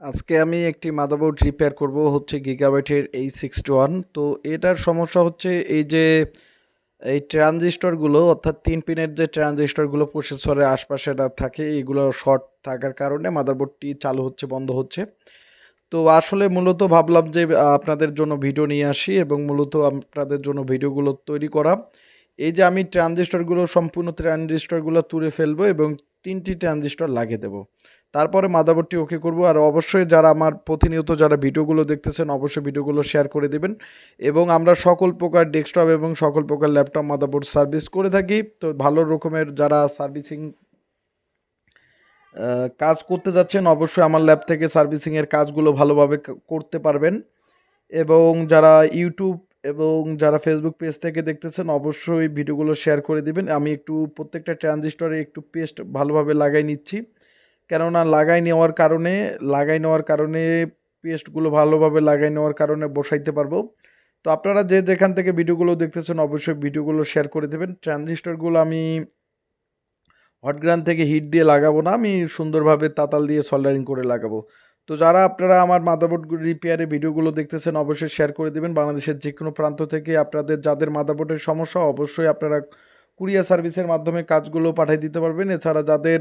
আজকে আমি একটি মাদারবোর্ড রিপেয়ার করব হচ্ছে গিগাবাইটের এই সিক্সটি ওয়ান তো এটার সমস্যা হচ্ছে এই যে, এই ট্রানজিস্টরগুলো অর্থাৎ তিন পিনের যে ট্রানজিস্টরগুলো প্রসেসরের আশপাশে এটা থাকে, এগুলো শর্ট থাকার কারণে মাদারবোর্ডটি চালু হচ্ছে, বন্ধ হচ্ছে। তো আসলে মূলত ভাবলাম যে আপনাদের জন্য ভিডিও নিয়ে আসি এবং মূলত আপনাদের জন্য ভিডিওগুলো তৈরি করা। এই যে আমি ট্রানজিস্টরগুলো সম্পূর্ণ ট্রানজিস্টরগুলো তুলে ফেলব এবং তিনটি ট্রানজিস্টর লাগিয়ে দেবো। তারপরে মাদারবোর্ডটি ওকে করব। আর অবশ্যই যারা আমার প্রতিনিয়ত যারা ভিডিওগুলো দেখতেছেন, অবশ্যই ভিডিওগুলো শেয়ার করে দেবেন। এবং আমরা সকল প্রকার ডেস্কটপ এবং সকল প্রকার ল্যাপটপ মাদারবোর্ড সার্ভিস করে থাকি। তো ভালো রকমের যারা সার্ভিসিং কাজ করতে যাচ্ছেন, অবশ্যই আমার ল্যাব থেকে সার্ভিসিংয়ের কাজগুলো ভালোভাবে করতে পারবেন। এবং যারা ইউটিউব এবং যারা ফেসবুক পেজ থেকে দেখতেছেন, অবশ্যই ভিডিওগুলো শেয়ার করে দিবেন। আমি একটু প্রত্যেকটা ট্রানজিস্টরে একটু পেস্ট ভালোভাবে লাগাই নিচ্ছি। কেননা লাগাই নেওয়ার কারণে, লাগাই নেওয়ার কারণে পেস্টগুলো ভালোভাবে লাগাই নেওয়ার কারণে বসাইতে পারব। তো আপনারা যে যেখান থেকে ভিডিওগুলো দেখতেছেন, অবশ্যই ভিডিওগুলো শেয়ার করে দেবেন। ট্রানজিস্টরগুলো আমি হটগ্রান থেকে হিট দিয়ে লাগাবো না, আমি সুন্দরভাবে তাতাল দিয়ে সল্ডারিং করে লাগাবো। তো যারা আপনারা আমার মাদারবোর্ড রিপেয়ারে ভিডিওগুলো দেখতেছেন, অবশ্যই শেয়ার করে দিবেন। বাংলাদেশের যে কোনো প্রান্ত থেকে আপনাদের যাদের মাদারবোর্ডের সমস্যা, অবশ্যই আপনারা কুরিয়ার সার্ভিসের মাধ্যমে কাজগুলো পাঠিয়ে দিতে পারবেন। এছাড়া যাদের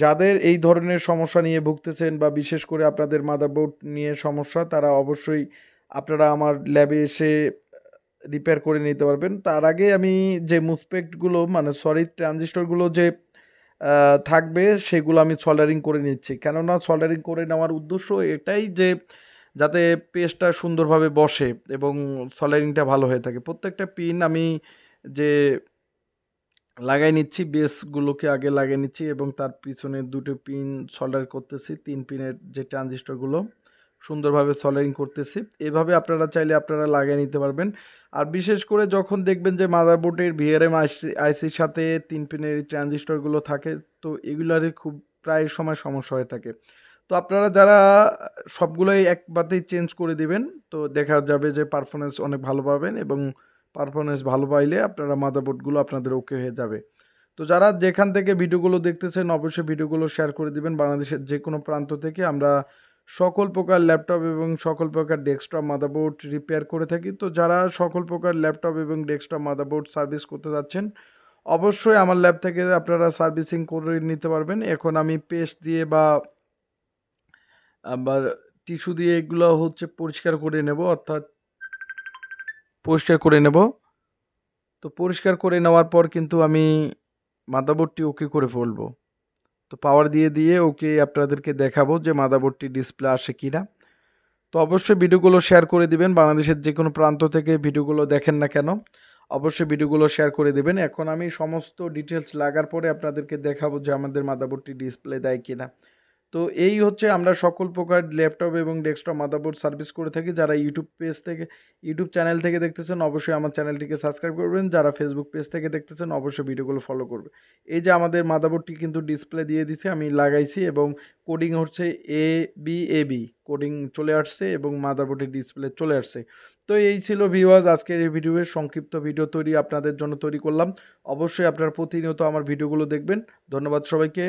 যাদের এই ধরনের সমস্যা নিয়ে ভুগতেছেন বা বিশেষ করে আপনাদের মাদারবোর্ড নিয়ে সমস্যা, তারা অবশ্যই আপনারা আমার ল্যাবে এসে রিপেয়ার করে নিতে পারবেন। তার আগে আমি যে মুসপেক্টগুলো মানে সরি ট্রানজিস্টরগুলো যে থাকবে, সেগুলো আমি সল্ডারিং করে নিচ্ছি। কেননা সল্ডারিং করে নেওয়ার উদ্দেশ্য এটাই যে, যাতে পেস্টটা সুন্দরভাবে বসে এবং সল্ডারিংটা ভালো হয়ে থাকে। প্রত্যেকটা পিন আমি যে, লাগাই নিচ্ছি বেসগুলোকে আগে লাগিয়ে নিচ্ছি এবং তার পিছনে দুটো পিন সল্ডার করতেছি। তিন পিনের যে ট্রানজিস্টরগুলো সুন্দরভাবে সলারিং করতেছি। এভাবে আপনারা চাইলে আপনারা লাগিয়ে নিতে পারবেন। আর বিশেষ করে যখন দেখবেন যে মাদারবোর্ডের ভিআরএম আইসি আইসির সাথে তিন পিনের ট্রানজিস্টরগুলো থাকে, তো এগুলারই খুব প্রায় সময় সমস্যা হয়ে থাকে। তো আপনারা যারা, সবগুলোই একবারেই চেঞ্জ করে দিবেন, তো দেখা যাবে যে পারফরমেন্স অনেক ভালো পাবেন এবং পারফরমেন্স ভালো পাইলে আপনারা মাদারবোর্ডগুলো আপনাদের ওকে হয়ে যাবে। তো যারা যেখান থেকে ভিডিওগুলো দেখতেছেন, অবশ্যই ভিডিওগুলো শেয়ার করে দিবেন। বাংলাদেশের যে কোনো প্রান্ত থেকে আমরা সকল প্রকার ল্যাপটপ এবং সকল প্রকার ডেস্কটপ, মাদারবোর্ড রিপেয়ার করে থাকি। তো যারা সকল প্রকার ল্যাপটপ এবং ডেস্কটপ, মাদারবোর্ড সার্ভিস করতে যাচ্ছেন, অবশ্যই আমার ল্যাব থেকে আপনারা সার্ভিসিং করে নিতে পারবেন। এখন আমি পেস্ট দিয়ে বা আবার টিস্যু দিয়ে এগুলো হচ্ছে পরিষ্কার করে নেব, অর্থাৎ পরিষ্কার করে নেব। তো পরিষ্কার করে নেওয়ার পর কিন্তু আমি মাদারবোর্ডটি ওকে করে ফেলব। তো পাওয়ার দিয়ে দিয়ে ওকে আপনাদেরকে দেখাবো যে মাদাবোর্ডটি ডিসপ্লে আসে কি না তো অবশ্যই ভিডিওগুলো শেয়ার করে দিবেন, বাংলাদেশের যে কোনো প্রান্ত থেকে ভিডিওগুলো দেখেন না কেন, অবশ্যই ভিডিওগুলো শেয়ার করে দেবেন। এখন আমি সমস্ত ডিটেলস লাগার পরে আপনাদেরকে দেখাবো যে আমাদের মাদাবোর্ডটি ডিসপ্লে দেয় কি না তো এই হচ্ছে আমরা সকল প্রকার ল্যাপটপ এবং ডেস্কটপ মাদারবোর্ড সার্ভিস করে থাকি। যারা ইউটিউব পেজ থেকে, ইউটিউব চ্যানেল থেকে দেখতেছেন, অবশ্যই আমার চ্যানেলটিকে সাবস্ক্রাইব করবেন। যারা ফেসবুক পেজ থেকে দেখতেছেন, অবশ্যই ভিডিওগুলো ফলো করবে। এই যে আমাদের মাদারবোর্ডটি কিন্তু ডিসপ্লে দিয়ে দিছে, আমি লাগাইছি এবং কোডিং হচ্ছে A B A B coding চলে আসছে এবং মাদারবোর্ডের ডিসপ্লে চলে আসছে। তো এই ছিল ভিউয়ার্স আজকের এই ভিডিওর সংক্ষিপ্ত ভিডিও তৈরি আপনাদের জন্য তৈরি করলাম। অবশ্যই আপনারা প্রতিনিয়ত আমার ভিডিওগুলো দেখবেন। ধন্যবাদ সবাইকে।